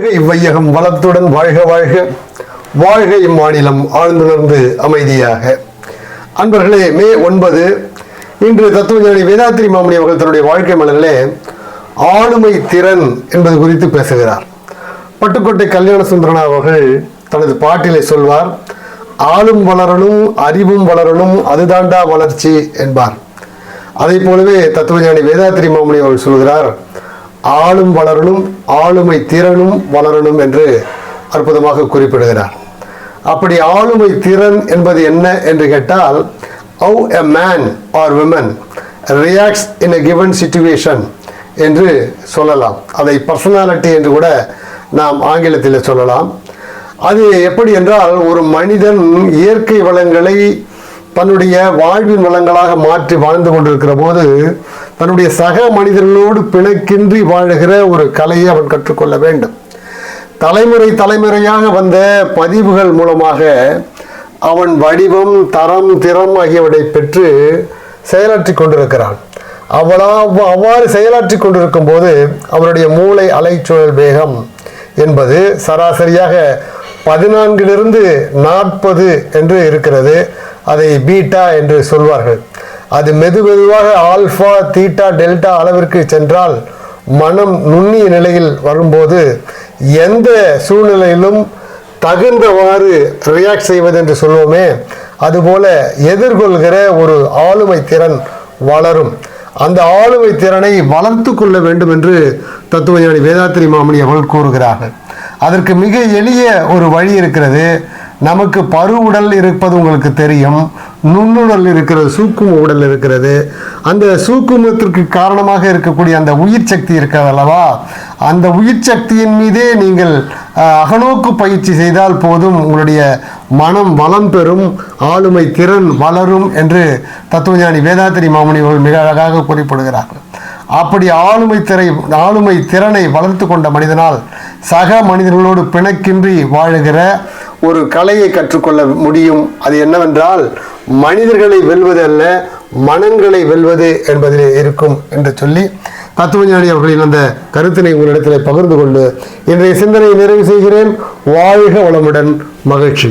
வாழ்க இவ்வையகம் வளத்துடன் வாழ்க வாழ்க. வாழ்க இம்மாநிலம் ஆழ்ந்துணர்ந்து அமைதியாக. அன்பர்களே மே ஒன்பது இன்று தத்துவஞானி வேதாத்திரி மாமணி அவர்கள் தன்னுடைய வாழ்க்கை மலர்களே ஆளுமை திறன் என்பது குறித்து பேசுகிறார். பட்டுக்கோட்டை கல்யாண சுந்தரனா அவர்கள் தனது பாட்டிலே சொல்வார் ஆளும் வளரணும் அறிவும் வளரணும் அதுதாண்டா வளர்ச்சி என்பார். அதை போலவே தத்துவஞானி வேதாத்திரி மாமணி அவர்கள் சொல்கிறார் ஆளும் வளரணும் ஆளுமை திறனும் வளரணும் என்று அற்புதமாக குறிப்பிடுகிறார். அப்படி ஆளுமை திறன் என்பது என்ன என்று கேட்டால் how a man or women reacts in a given situation என்று சொல்லலாம். அதை பர்சனாலிட்டி என்று கூட நாம் ஆங்கிலத்தில் சொல்லலாம். அது எப்படி என்றால் ஒரு மனிதன் இயற்கை வளங்களை தன்னுடைய வாழ்வின் வளங்களாக மாற்றி வாழ்ந்து கொண்டிருக்கிற போது தன்னுடைய சக மனிதர்களோடு பிணக்கின்றி வாழுகிற ஒரு கலையை அவன் கற்றுக்கொள்ள வேண்டும். தலைமுறை தலைமுறையாக வந்த பதிவுகள் மூலமாக அவன் வடிவம் தரம் திறம் ஆகியவற்றை பெற்று செயலாற்றி கொண்டிருக்கிறான். அவளா அவ்வாறு செயலாற்றி கொண்டிருக்கும் போது அவருடைய மூளை அலைச்சூழல் வேகம் என்பது சராசரியாக பதினான்கிலிருந்து நாற்பது என்று இருக்கிறது. அதை பீட்டா என்று சொல்வார்கள். அது மெது மெதுவாக ஆல்ஃபா தீட்டா டெல்டா அளவிற்கு சென்றால் மனம் நுண்ணிய நிலையில் வரும்போது எந்த சூழ்நிலையிலும் தகுந்தவாறு ரியாக்ட் செய்வது என்று சொல்வோமே அதுபோல எதிர்கொள்கிற ஒரு ஆளுமை திறன் வளரும். அந்த ஆளுமை திறனை வளர்த்து கொள்ள வேண்டும் என்று தத்துவஞானி வேதாத்திரி மாமணி அவர்கள் கூறுகிறார்கள். அதற்கு மிக எளிய ஒரு வழி இருக்கிறது நமக்கு பரு உடல் இருப்பது உங்களுக்கு தெரியும் நுண்ணுடல் இருக்கிறது சூக்கும உடல் இருக்கிறது. அந்த சூக்குமத்திற்கு காரணமாக இருக்கக்கூடிய அந்த உயிர் சக்தி இருக்கிறது அல்லவா? அந்த உயிர் சக்தியின் மீதே நீங்கள் அகநோக்கு பயிற்சி செய்தால் போதும் உங்களுடைய மனம் வளம் பெறும் ஆளுமை திறன் வளரும் என்று தத்துவஞானி வேதாத்திரி மாமணி அவர்கள் மிக அழகாக குறிப்பிடுகிறார்கள். அப்படி ஆளுமை திறை ஆளுமை திறனை வளர்த்து கொண்ட மனிதனால் சக மனிதர்களோடு பிணக்கின்றி வாழுகிற ஒரு கலையை கற்றுக்கொள்ள முடியும். அது என்னவென்றால் மனிதர்களை வெல்வது அல்ல மனங்களை வெல்வது என்பதிலே இருக்கும் என்று சொல்லி தத்துவஞானி அவர்களின் அந்த கருத்தினை உங்களிடத்தில் பகிர்ந்து கொண்டு இன்றைய சிந்தனையை நிறைவு செய்கிறேன். வாழ்க வளமுடன் மகிழ்ச்சி.